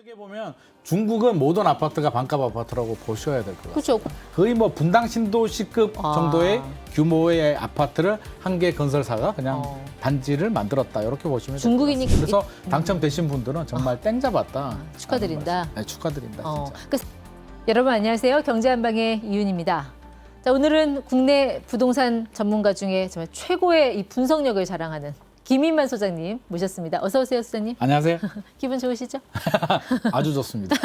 어떻게 보면 중국은 모든 아파트가 반값 아파트라고 보셔야 될 것 같아요. 그렇죠. 거의 뭐 분당 신도시급 아. 정도의 규모의 아파트를 한 개 건설사가 그냥 어. 단지를 만들었다 이렇게 보시면 중국인이 될것 같습니다. 그래서 당첨되신 분들은 정말 땡 잡았다. 축하드린다. 네, 축하드린다. 어, 진짜. 그, 여러분 안녕하세요. 경제 한방의 이윤입니다. 자, 오늘은 국내 부동산 전문가 중에 정말 최고의 이 분석력을 자랑하는 김인만 소장님 모셨습니다. 어서 오세요, 소장님. 안녕하세요. 기분 좋으시죠? 아주 좋습니다.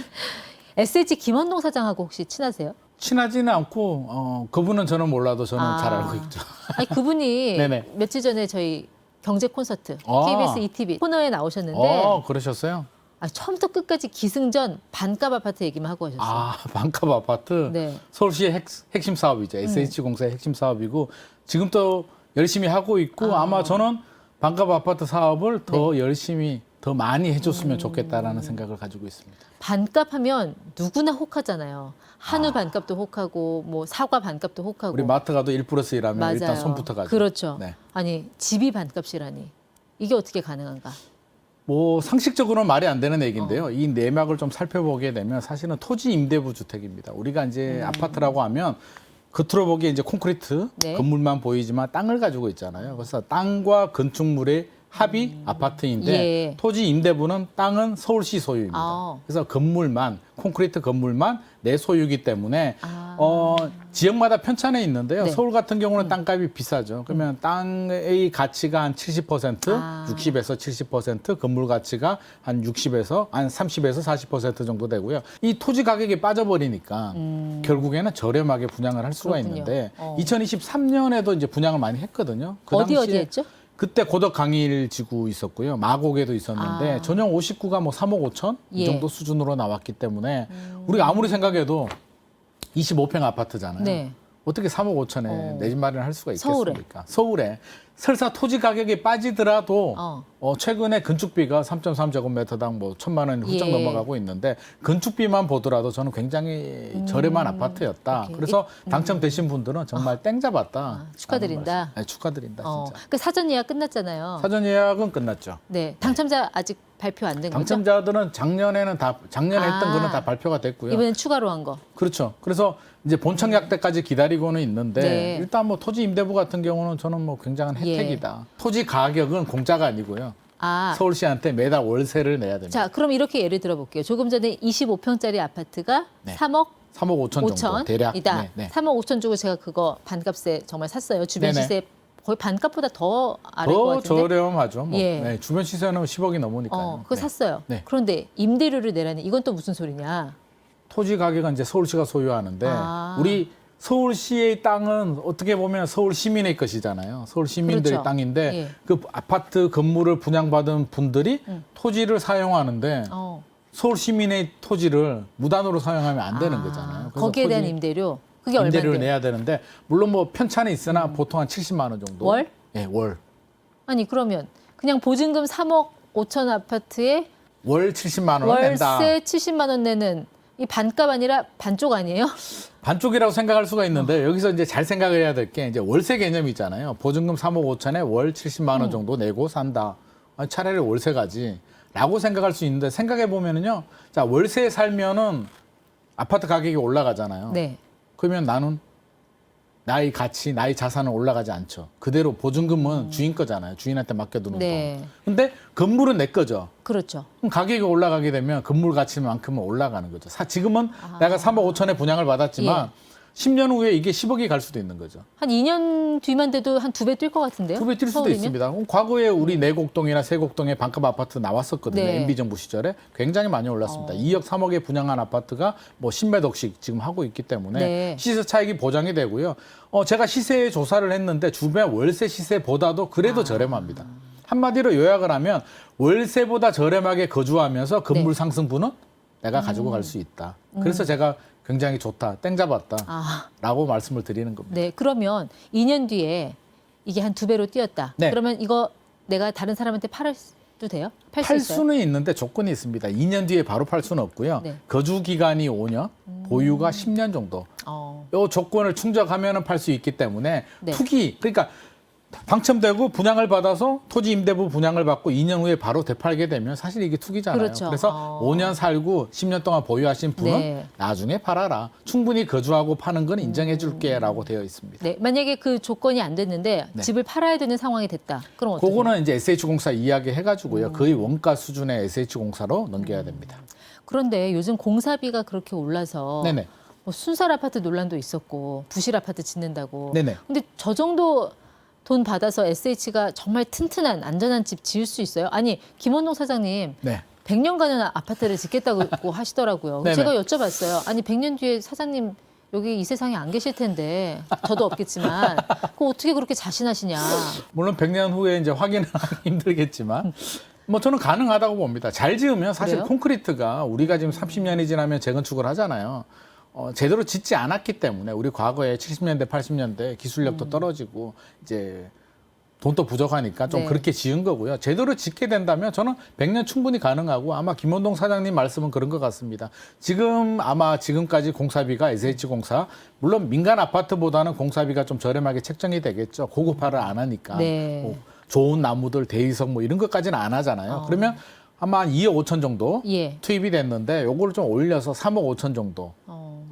SH 김원동 사장하고 혹시 친하세요? 친하지는 않고 어, 그분은 저는 몰라도 저는 아. 잘 알고 있죠. 아니 그분이 네네. 며칠 전에 저희 경제 콘서트 아. KBS ETV 코너에 나오셨는데 어, 그러셨어요? 아, 처음부터 끝까지 기승전 반값 아파트 얘기만 하고 하셨어요. 아, 반값 아파트. 네. 서울시의 핵, 핵심 사업이죠. SH공사의 핵심 사업이고 지금 또 열심히 하고 있고 아. 아. 마 저는 반값 아파트 사업을 더 열심히 더 많이 해줬으면 좋겠다라는 생각을 가지고 있습니다. 반값 하면 누구나 혹하잖아요. 한우 반값도 혹하고 뭐 사과 반값도 혹하고. 아. 우리 마트 가도 1 플러스 1하면 맞아요. 일단 손부터 가죠. 그렇죠. 네. 아니 집이 반값이라니 이게 어떻게 가능한가? 뭐 상식적으로는 말이 안 되는 얘기인데요. 어. 이 내막을 좀 살펴보게 되면 사실은 토지 임대부 주택입니다. 우리가 이제 음. 아파트라고 하면 겉으로 보기에 이제 콘크리트 네. 건물만 보이지만 땅을 가지고 있잖아요. 그래서 땅과 건축물의 합이 아파트인데 음. 예. 토지 임대부는 땅은 서울시 소유입니다. 아. 그래서 건물만 콘크리트 건물만 내 소유이기 때문에 아. 어, 지역마다 편차는 있는데요. 네. 서울 같은 경우는 땅값이 비싸죠. 그러면 땅의 가치가 한 70%, 아. 60에서 70%, 건물 가치가 한 60에서 한 30에서 40% 정도 되고요. 이 토지 가격이 빠져버리니까 결국에는 저렴하게 분양을 할 수가 음. 그렇군요. 있는데 어. 2023년에도 이제 분양을 많이 했거든요. 그 어디 당시에 어디 했죠? 그때 고덕 강일 지구 있었고요. 마곡에도 있었는데 아. 전용 59가 뭐 3억 5천 이 예. 음. 정도 수준으로 나왔기 때문에 우리가 아무리 생각해도 25평 아파트잖아요. 네. 어떻게 3억 5천에 어. 내집 마련을 할 수가 서울에. 있겠습니까? 서울에. 설사 토지 가격이 빠지더라도 어. 어. 최근에 건축비가 3.3제곱미터당 뭐 천만 원 훌쩍 예. 넘어가고 있는데 건축비만 보더라도 저는 굉장히 저렴한 아파트였다. 음. 오케이. 그래서 당첨되신 분들은 정말 땡 잡았다. 아, 축하드린다. 네, 축하드린다 어, 진짜. 그 사전 예약 끝났잖아요. 사전 예약은 끝났죠. 네, 당첨자 아직 발표 안 된 거죠? 당첨자들은 작년에는 다 작년에 했던 아. 거는 다 발표가 됐고요. 이번엔 추가로 한 거. 그렇죠. 그래서 이제 본청약 때까지 기다리고는 있는데 네. 일단 뭐 토지 임대부 같은 경우는 저는 뭐 굉장한 예. 혜택이다. 토지 가격은 공짜가 아니고요. 아, 서울시한테 매달 월세를 내야 됩니다. 자, 그럼 이렇게 예를 들어볼게요. 조금 전에 25평짜리 아파트가 네. 3억 3억 5천 정도 대략. 이다. 네, 네. 3억 5천 주고 제가 그거 반값에 정말 샀어요. 주변 네네. 시세 거의 반값보다 더 아래일 것더 같은데. 저렴하죠. 뭐. 예. 네, 주변 시세는 10억이 넘으니까요. 어, 그거 네. 샀어요. 네. 그런데 임대료를 내라니 이건 또 무슨 소리냐? 토지 가격은 이제 서울시가 소유하는데 아. 우리 서울시의 땅은 어떻게 보면 서울 시민의 것이잖아요. 서울 시민들의 그렇죠. 땅인데 예. 그 아파트 건물을 분양받은 분들이 토지를 사용하는데 어. 서울 시민의 토지를 무단으로 사용하면 안 되는 아, 거잖아요. 거기에 대한 임대료 그게 임대료를? 내야 되는데 물론 뭐 편차는 있으나 보통 한 70만 원 정도. 월? 예, 월. 아니 그러면 그냥 보증금 3억 5천 아파트에 월 70만 원 낸다. 월세 70만 원 내는 이 반값 아니라 반쪽 아니에요? 반쪽이라고 생각할 수가 있는데 어. 여기서 이제 잘 생각을 해야 될 게 이제 월세 개념이 있잖아요. 보증금 3억 5천에 월 70만 음. 원 정도 내고 산다. 아니, 차라리 월세 가지. 라고 생각할 수 있는데 생각해 보면은요. 자, 월세에 살면은 아파트 가격이 올라가잖아요. 네. 그러면 나는 나의 가치, 나의 자산은 올라가지 않죠. 그대로 보증금은 주인 거잖아요. 주인한테 맡겨두는 음. 네. 거. 근데 건물은 내 거죠. 그렇죠. 그럼 가격이 올라가게 되면 건물 가치만큼은 올라가는 거죠. 사, 지금은 아. 내가 3억 5천에 분양을 받았지만 예. 10년 후에 이게 10억이 갈 수도 있는 거죠. 한 2년 뒤만 돼도 한 두 배 뛸 것 같은데요? 두 배 뛸 수도 서울이면? 있습니다. 과거에 우리 내곡동이나 세곡동에 반값 아파트 나왔었거든요. 네. MB 정부 시절에 굉장히 많이 올랐습니다. 어. 2억 3억에 분양한 아파트가 뭐 10몇 억씩 지금 하고 있기 때문에 네. 시세 차익이 보장이 되고요. 어, 제가 시세 조사를 했는데 주변 월세 시세보다도 그래도 아. 저렴합니다. 한마디로 요약을 하면 월세보다 저렴하게 거주하면서 건물 네. 상승분은 내가 가지고 갈 수 있다. 그래서 제가 굉장히 좋다, 땡 잡았다. 음. 아, 라고 말씀을 드리는 겁니다. 네. 그러면 2년 뒤에 이게 한 두 배로 뛰었다. 네. 그러면 이거 내가 다른 사람한테 팔아도 돼요? 팔수 팔? 수는 있는데 조건이 있습니다. 2년 뒤에 바로 팔 수는 없고요. 네. 음. 거주 기간이 5년, 보유가 10년 정도. 어. 요 조건을 충족하면 팔 수 있기 때문에 네. 투기 그러니까 당첨되고 분양을 받아서 토지 임대부 분양을 받고 2년 후에 바로 되팔게 되면 사실 이게 투기잖아요. 그렇죠. 래서 어. 5년 살고 10년 동안 보유하신 분은 네. 나중에 팔아라. 충분히 거주하고 파는 건 인정해 줄게라고 되어 있습니다. 네, 만약에 그 조건이 안 됐는데 네. 집을 팔아야 되는 상황이 됐다. 그럼 어떻게? 그거는 이제 SH공사 이야기 해가지고요. 거의 원가 수준의 SH공사로 넘겨야 됩니다. 그런데 요즘 공사비가 그렇게 올라서 네네. 뭐 순살 아파트 논란도 있었고 부실 아파트 짓는다고. 네네. 근데 저 정도 돈 받아서 SH가 정말 튼튼한 안전한 집 지을 수 있어요? 아니 김원동 사장님 네. 100년간은 아파트를 짓겠다고 하시더라고요. 네네. 제가 여쭤봤어요. 아니 100년 뒤에 사장님 여기 이 세상에 안 계실 텐데 저도 없겠지만 그 어떻게 그렇게 자신하시냐? 물론 100년 후에 이제 확인은 하기 힘들겠지만 뭐 저는 가능하다고 봅니다. 잘 지으면 사실 그래요? 콘크리트가 우리가 지금 30년이 지나면 재건축을 하잖아요. 어, 제대로 짓지 않았기 때문에 우리 과거에 70년대, 80년대 기술력도 떨어지고 이제 돈도 부족하니까 좀 네. 그렇게 지은 거고요. 제대로 짓게 된다면 저는 100년 충분히 가능하고 아마 김원동 사장님 말씀은 그런 것 같습니다. 지금 아마 지금까지 공사비가 SH공사 물론 민간 아파트보다는 공사비가 좀 저렴하게 책정이 되겠죠. 고급화를 안 하니까. 네. 뭐 좋은 나무들 대리석 뭐 이런 것까지는 안 하잖아요. 그러면 아마 한 2억 5천 정도 예. 투입이 됐는데 요거를 좀 올려서 3억 5천 정도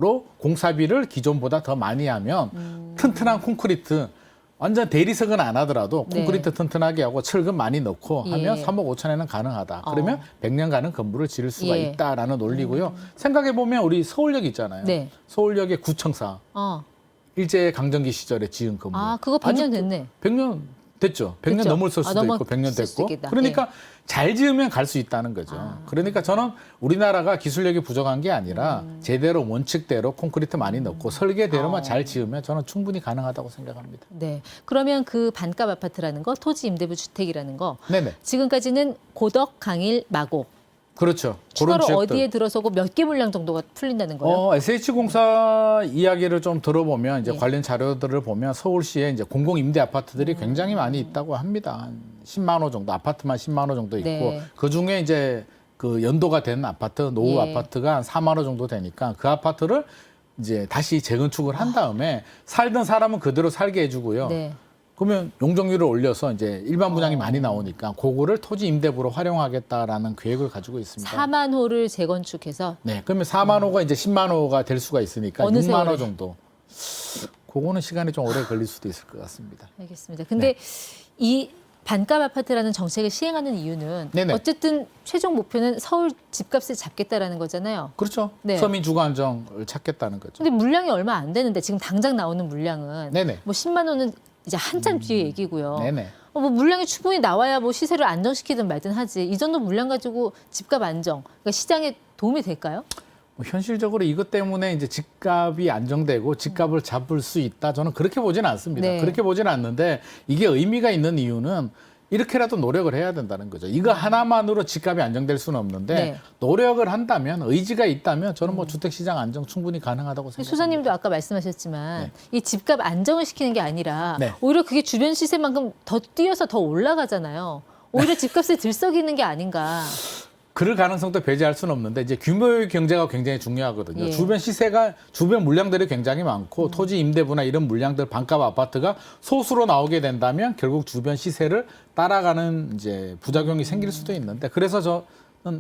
로 어. 공사비를 기존보다 더 많이 하면 음. 튼튼한 콘크리트 완전 대리석은 안 하더라도 네. 콘크리트 튼튼하게 하고 철근 많이 넣고 예. 하면 3억 5천에는 가능하다. 어. 그러면 100년간은 건물을 지을 수가 예. 있다라는 논리고요. 생각해 보면 우리 서울역 있잖아요. 네. 서울역의 구청사 어. 일제 강점기 시절에 지은 건물. 아 그거 100년 됐네. 100년 됐죠. 100년 됐죠. 넘을 아, 수도 넘었을 있고 100년 수도 됐고. 그러니까 잘 지으면 갈 수 있다는 거죠. 아. 그러니까 저는 우리나라가 기술력이 부족한 게 아니라 음. 제대로 원칙대로 콘크리트 많이 넣고 설계대로만 어. 잘 지으면 저는 충분히 가능하다고 생각합니다. 네. 그러면 그 반값 아파트라는 거, 토지 임대부 주택이라는 거 네네. 지금까지는 고덕, 강일, 마곡 그렇죠. 추가로 지역들. 어디에 들어서고 몇 개 물량 정도가 풀린다는 거예요? 어, SH공사 이야기를 좀 들어보면 이제 예. 관련 자료들을 보면 서울시에 이제 공공 임대 아파트들이 음. 굉장히 많이 있다고 합니다. 한 10만 호 정도 아파트만 10만 호 정도 있고 네. 그 중에 이제 그 연도가 된 아파트 노후 예. 아파트가 한 4만 호 정도 되니까 그 아파트를 이제 다시 재건축을 한 다음에 살던 사람은 그대로 살게 해주고요. 네. 그러면 용적률을 올려서 이제 일반 분양이 많이 나오니까 그거를 토지 임대부로 활용하겠다라는 계획을 가지고 있습니다. 4만 호를 재건축해서 네, 그러면 4만 호가 이제 10만 호가 될 수가 있으니까 어느 6만 세월에? 호 정도. 그거는 시간이 좀 오래 걸릴 수도 있을 것 같습니다. 알겠습니다. 근데 이 반값 아파트라는 정책을 시행하는 이유는 네네. 어쨌든 최종 목표는 서울 집값을 잡겠다라는 거잖아요. 그렇죠. 네. 서민 주거 안정을 찾겠다는 거죠. 근데 물량이 얼마 안 되는데 지금 당장 나오는 물량은 네네. 뭐 10만 원은 이제 한참 뒤에 얘기고요. 네네. 어, 뭐 물량이 충분히 나와야 뭐 시세를 안정시키든 말든 하지. 이 정도 물량 가지고 집값 안정, 그러니까 시장에 도움이 될까요? 뭐 현실적으로 이것 때문에 이제 집값이 안정되고 집값을 잡을 수 있다. 저는 그렇게 보지는 않습니다. 네. 그렇게 보지는 않는데 이게 의미가 있는 이유는 이렇게라도 노력을 해야 된다는 거죠. 이거 하나만으로 집값이 안정될 수는 없는데 네. 노력을 한다면 의지가 있다면 저는 뭐 주택 시장 안정 충분히 가능하다고 생각합니다. 소장님도 아까 말씀하셨지만 이 집값 안정을 시키는 게 아니라 네. 오히려 그게 주변 시세만큼 더 뛰어서 더 올라가잖아요. 오히려 집값에 들썩이는 게 아닌가. 그럴 가능성도 배제할 수는 없는데 이제 규모의 경제가 굉장히 중요하거든요. 예. 주변 시세가 주변 물량들이 굉장히 많고 토지 임대부나 이런 물량들 반값 아파트가 소수로 나오게 된다면 결국 주변 시세를 따라가는 이제 부작용이 생길 수도 있는데 그래서 저는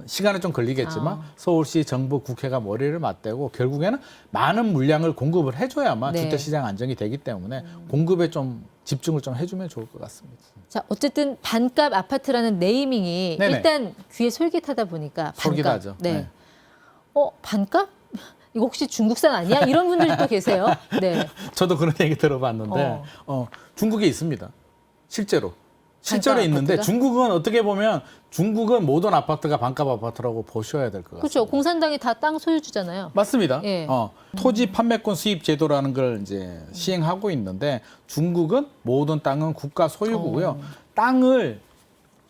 시간이 좀 걸리겠지만 아. 서울시 정부 국회가 머리를 맞대고 결국에는 많은 물량을 공급을 해줘야만 네. 주택 시장 안정이 되기 때문에 공급에 좀 집중을 좀 해주면 좋을 것 같습니다. 자, 어쨌든 반값 아파트라는 네이밍이 네네. 일단 귀에 솔깃하다 보니까 반값. 솔깃하죠. 네. 네. 어, 반값? 이거 혹시 중국산 아니야? 이런 분들이 또 계세요. 네. 저도 그런 얘기 들어봤는데 어. 어. 중국에 있습니다. 실제로. 실제로 있는데 아파트가? 중국은 어떻게 보면 중국은 모든 아파트가 반값 아파트라고 보셔야 될 것 같습니다. 그렇죠. 공산당이 다 땅 소유주잖아요. 맞습니다. 예. 어, 토지 판매권 수입 제도라는 걸 이제 시행하고 있는데 중국은 모든 땅은 국가 소유고요. 어. 땅을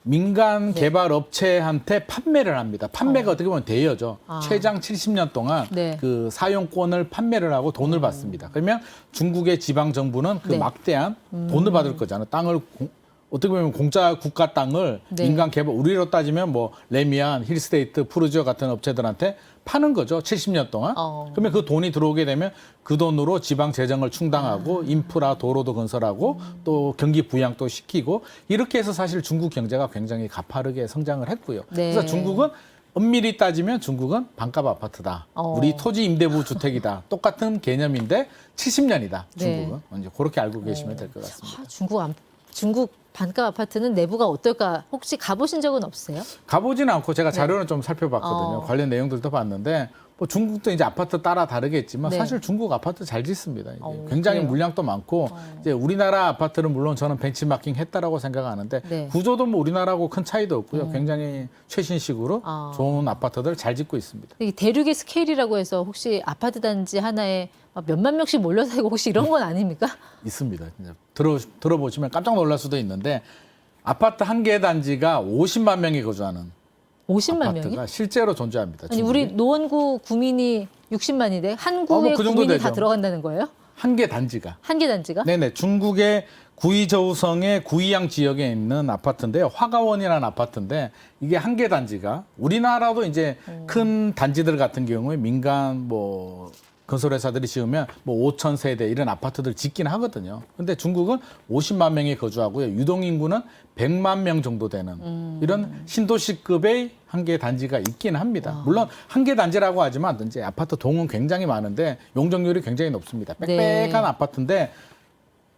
민간 네. 개발 업체한테 판매를 합니다. 판매가 어. 떻게 보면 대여죠. 아. 최장 70년 동안 네. 그 사용권을 판매를 하고 돈을 받습니다. 그러면 중국의 지방 정부는 그 네. 음. 막대한 돈을 받을 거잖아요. 땅을 공- 어떻게 보면 공짜 국가 땅을 네. 민간 개발 우리로 따지면 뭐 레미안, 힐스테이트, 푸르지오 같은 업체들한테 파는 거죠. 70년 동안. 어. 그러면 그 돈이 들어오게 되면 그 돈으로 지방 재정을 충당하고 인프라 도로도 건설하고 또 경기 부양도 시키고 이렇게 해서 사실 중국 경제가 굉장히 가파르게 성장을 했고요. 네. 그래서 중국은 엄밀히 따지면 중국은 반값 아파트다. 어. 우리 토지 임대부 주택이다. 똑같은 개념인데 70년이다. 네. 중국은 이제 그렇게 알고 계시면 될 것 같습니다. 아, 중국 안, 중국 반값 아파트는 내부가 어떨까? 혹시 가보신 적은 없으세요? 가보지는 않고 제가 자료는 좀 살펴봤거든요. 네. 어. 관련 내용들도 봤는데 뭐 중국도 이제 아파트 따라 다르겠지만 네. 사실 중국 아파트 잘 짓습니다. 어, 굉장히 그래요? 물량도 많고 이제 우리나라 아파트는 물론 저는 벤치마킹 했다라고 생각하는데 네. 구조도 뭐 우리나라하고 큰 차이도 없고요. 굉장히 최신식으로 아. 좋은 아파트들 잘 짓고 있습니다. 이 대륙의 스케일이라고 해서 혹시 아파트 단지 하나에 막 몇만 명씩 몰려 살고 혹시 이런 건 아닙니까? 있습니다. 들어 들어보시면 깜짝 놀랄 수도 있는데 아파트 한 개 단지가 50만 명이 거주하는 50만 아파트가 명이? 실제로 존재합니다. 아니. 우리 노원구 구민이 60만인데 한 어, 구의 뭐그 정도 구민이 다 되죠. 들어간다는 거예요? 한 개 단지가 한 개 단지가? 네네 중국의 구이저우성의 구이양 지역에 있는 아파트인데요. 화가원이라는 아파트인데 이게 한 개 단지가 우리나라도 이제 큰 단지들 같은 경우에 민간 뭐 건설회사들이 지으면 뭐 5천 세대 이런 아파트들 짓긴 하거든요. 근데 중국은 50만 명이 거주하고요. 유동 인구는 100만 명 정도 되는 이런 신도시급의 한 개 단지가 있긴 합니다. 물론 한 개 단지라고 하지만 이제 아파트 동은 굉장히 많은데 용적률이 굉장히 높습니다. 빽빽한 네. 아파트인데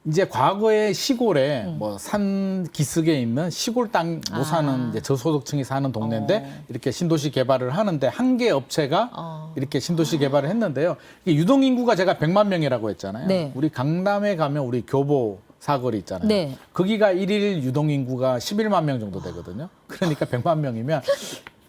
이제 과거에 시골에 음. 뭐산 기슭에 있는 시골 땅못 아. 사는 이제 저소득층이 사는 동네인데 어. 이렇게 신도시 개발을 하는데 한 개 업체가 어. 이렇게 신도시 개발을 했는데요. 이게 유동 인구가 제가 100만 명이라고 했잖아요. 네. 우리 강남에 가면 우리 교보 사거리 있잖아요. 네. 거기가 일일 유동 인구가 11만 명 정도 되거든요. 그러니까 100만 명이면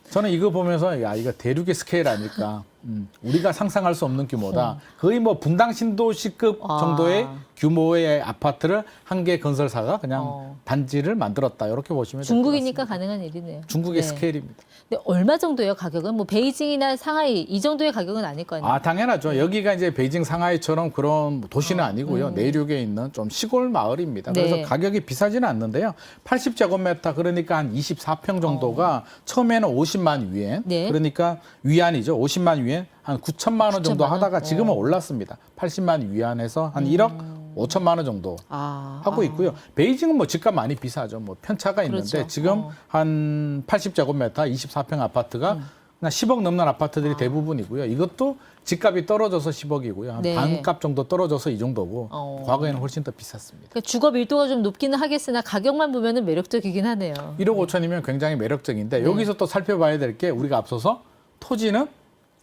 저는 이거 보면서 야 이거 대륙의 스케일 아닐까. 음, 우리가 상상할 수 없는 규모다. 거의 뭐 분당 신도시급 아. 정도의 규모의 아파트를 한 개 건설사가 그냥 어. 단지를 만들었다. 이렇게 보시면 될것 중국이니까. 가능한 일이네요. 중국의 네. 스케일입니다. 근데 얼마 정도예요 가격은? 뭐 베이징이나 상하이 이 정도의 가격은 아닐 거 아니에요? 아 당연하죠. 여기가 이제 베이징, 상하이처럼 그런 도시는 아니고요. 내륙에 있는 좀 시골 마을입니다. 그래서 네. 가격이 비싸지는 않는데요. 80제곱미터 그러니까 한 24평 정도가 처음에는 50만 위엔, 네. 그러니까 위안이죠. 50만 위엔 한 9천만 원 정도 9천만 원? 하다가 지금은 어. 올랐습니다. 80만 위안에서 한 1억 5천만 원 정도 아, 하고 아. 있고요. 베이징은 뭐 집값 많이 비싸죠. 뭐 편차가 있는데 그렇죠. 지금 어. 한 80제곱미터 24평 아파트가 음. 그냥 10억 넘는 아. 아파트들이 대부분이고요. 이것도 집값이 떨어져서 10억이고요. 한 네. 반값 정도 떨어져서 이 정도고 어. 과거에는 훨씬 더 비쌌습니다. 그러니까 주거 밀도가 좀 높기는 하겠으나 가격만 보면은 매력적이긴 하네요. 1억 5천이면 굉장히 매력적인데 네. 여기서 또 살펴봐야 될 게 우리가 앞서서 토지는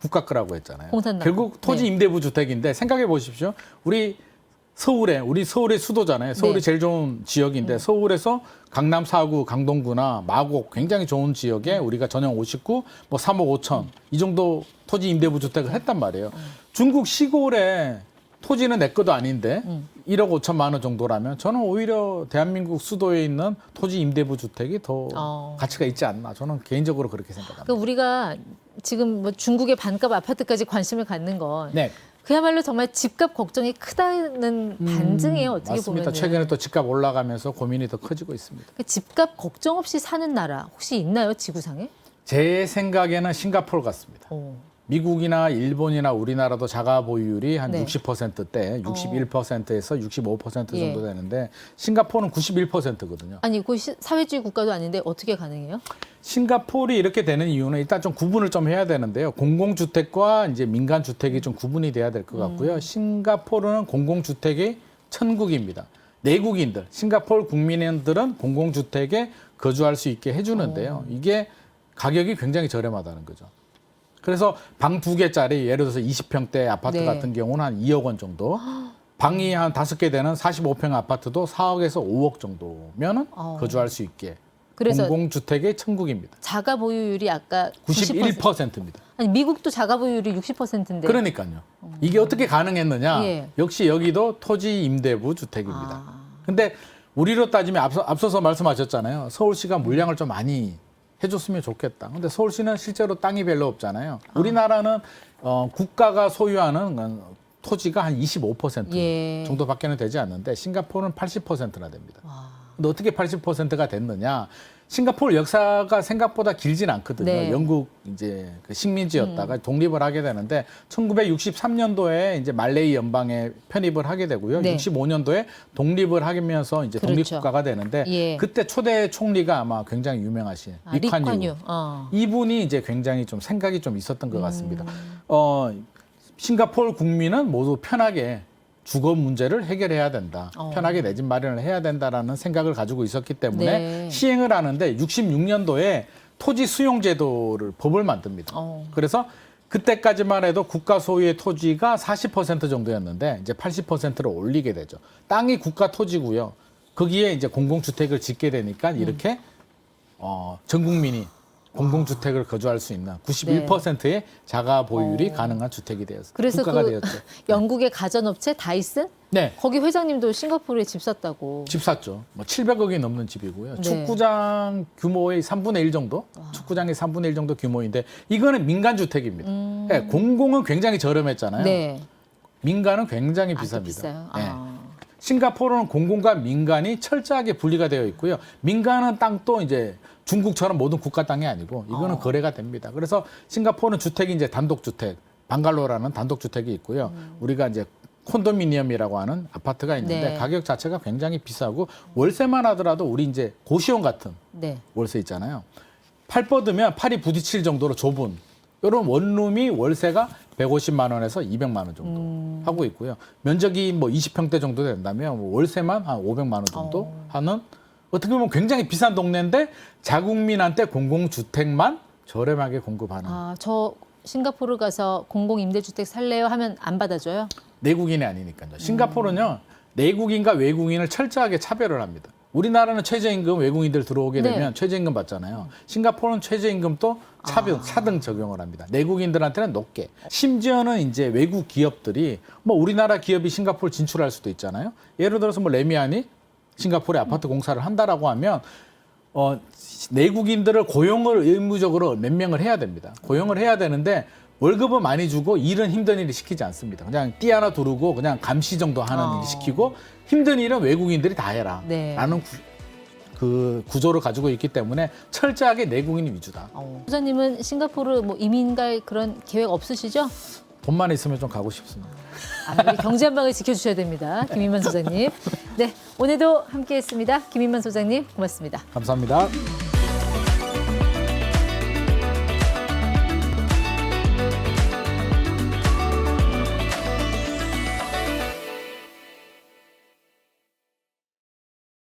국가 거라고 했잖아요. 공산당. 결국 토지 네. 임대부 주택인데 생각해 보십시오. 우리 서울에 우리 서울의 수도잖아요. 서울이 네. 제일 좋은 지역인데 서울에서 강남 4구, 강동구나 마곡 굉장히 좋은 지역에 우리가 전용 59, 뭐 3억 5천 이 정도 토지 임대부 주택을 했단 말이에요. 중국 시골에 토지는 내 것도 아닌데 음. 1억 5천만 원 정도라면 저는 오히려 대한민국 수도에 있는 토지 임대부 주택이 더 어. 가치가 있지 않나 저는 개인적으로 그렇게 생각합니다. 그러니까 우리가 지금 뭐 중국의 반값 아파트까지 관심을 갖는 건 네. 그야말로 정말 집값 걱정이 크다는 반증이에요. 어떻게 음, 맞습니다. 보면 최근에 또 집값 올라가면서 고민이 더 커지고 있습니다. 집값 걱정 없이 사는 나라 혹시 있나요 지구상에? 제 생각에는 싱가포르 같습니다. 어. 미국이나 일본이나 우리나라도 자가 보유율이 한 네. 60%대 61%에서 65% 예. 정도 되는데 싱가포르는 91%거든요. 아니 그 시- 사회주의 국가도 아닌데 어떻게 가능해요? 싱가포르이 이렇게 되는 이유는 일단 좀 구분을 좀 해야 되는데요. 공공주택과 이제 민간주택이 좀 구분이 돼야 될 것 같고요. 음. 싱가포르는 공공주택의 천국입니다. 내국인들, 싱가포르 국민들은 공공주택에 거주할 수 있게 해주는데요. 이게 가격이 굉장히 저렴하다는 거죠. 그래서 방 두 개짜리 예를 들어서 20평대 아파트 네. 같은 경우는 한 2억 원 정도, 방이 한 다섯 개 되는 45평 아파트도 4억에서 5억 정도면은 어. 거주할 수 있게 그래서 공공주택의 천국입니다. 자가 보유율이 아까 90% 91%입니다. 아니 미국도 자가 보유율이 60%인데 그러니까요. 이게 어떻게 가능했느냐? 예. 역시 여기도 토지 임대부 주택입니다. 아. 근데 우리로 따지면 앞서, 앞서서 말씀하셨잖아요. 서울시가 물량을 좀 많이 해줬으면 좋겠다. 근데 서울시는 실제로 땅이 별로 없잖아요. 우리나라는 어, 국가가 소유하는 어, 토지가 한 25% 예. 정도밖에는 되지 않는데 싱가포르는 80%나 됩니다. 와. 근데 어떻게 80%가 됐느냐? 싱가포르 역사가 생각보다 길진 않거든요. 네. 영국 이제 그 식민지였다가 독립을 하게 되는데 1963년도에 이제 말레이 연방에 편입을 하게 되고요. 네. 65년도에 독립을 하면서 이제 그렇죠. 독립국가가 되는데 예. 그때 초대 총리가 아마 굉장히 유명하신 아, 리콴유. 리콴유. 어. 이분이 이제 굉장히 좀 생각이 좀 있었던 것 같습니다. 음. 어, 싱가포르 국민은 모두 편하게 주거 문제를 해결해야 된다. 어. 편하게 내 집 마련을 해야 된다라는 생각을 가지고 있었기 때문에 네. 시행을 하는데 66년도에 토지 수용 제도를 법을 만듭니다. 어. 그래서 그때까지만 해도 국가 소유의 토지가 40% 정도였는데 이제 80%로 올리게 되죠. 땅이 국가 토지고요. 거기에 이제 공공주택을 짓게 되니까 이렇게 어, 전 국민이 공공주택을 거주할 수 있는 91%의 자가 보유율이 가능한 주택이 되었어요. 그래서 국가가 그 되었죠. 영국의 가전업체 다이슨 네. 거기 회장님도 싱가포르에 집 샀다고. 집 샀죠. 뭐 700억이 넘는 집이고요. 네. 축구장 규모의 3분의 1 정도? 축구장의 3분의 1 정도 규모인데 이거는 민간 주택입니다. 네, 공공은 굉장히 저렴했잖아요. 음. 네. 민간은 굉장히 아, 또 비쌉니다. 비싸요. 네. 아. 싱가포르는 공공과 민간이 철저하게 분리가 되어 있고요. 민간은 땅도 이제 중국처럼 모든 국가 땅이 아니고 이거는 어. 거래가 됩니다. 그래서 싱가포르는 주택이 이제 단독 주택, 방갈로라는 단독 주택이 있고요. 우리가 이제 콘도미니엄이라고 하는 아파트가 있는데 네. 가격 자체가 굉장히 비싸고 월세만 하더라도 우리 이제 고시원 같은 네. 월세 있잖아요. 팔 뻗으면 팔이 부딪힐 정도로 좁은 이런 원룸이 월세가 150만 원에서 200만 원 정도 음. 하고 있고요. 면적이 뭐 20평대 정도 된다면 뭐 월세만 한 500만 원 정도 어. 하는 어떻게 보면 굉장히 비싼 동네인데 자국민한테 공공주택만 저렴하게 공급하는 아, 저 싱가포르 가서 공공 임대주택 살래요 하면 안 받아줘요? 내국인이 아니니까요. 싱가포르는요 내국인과 외국인을 철저하게 차별을 합니다. 우리나라는 최저임금 외국인들 들어오게 네. 되면 최저임금 받잖아요. 싱가포르는 최저임금도 차등, 아. 차등 적용을 합니다. 내국인들한테는 높게. 심지어는 이제 외국 기업들이 뭐 우리나라 기업이 싱가포르 진출할 수도 있잖아요. 예를 들어서 뭐 레미안이 싱가포르에 아파트 공사를 한다라고 하면 어, 내국인들을 고용을 의무적으로 몇 명을 해야 됩니다. 고용을 해야 되는데 월급은 많이 주고 일은 힘든 일을 시키지 않습니다. 그냥 띠 하나 두르고 그냥 감시 정도 하는 어. 일 시키고 힘든 일은 외국인들이 다 해라. 네. 라는 구, 그 구조를 가지고 있기 때문에 철저하게 내국인 위주다. 어. 소장님은 싱가포르 뭐 이민 갈 그런 계획 없으시죠? 돈만 있으면 좀 가고 싶습니다. 아, 경제 한방을 지켜주셔야 됩니다. 김인만 소장님. 네, 오늘도 함께했습니다. 김인만 소장님 고맙습니다. 감사합니다.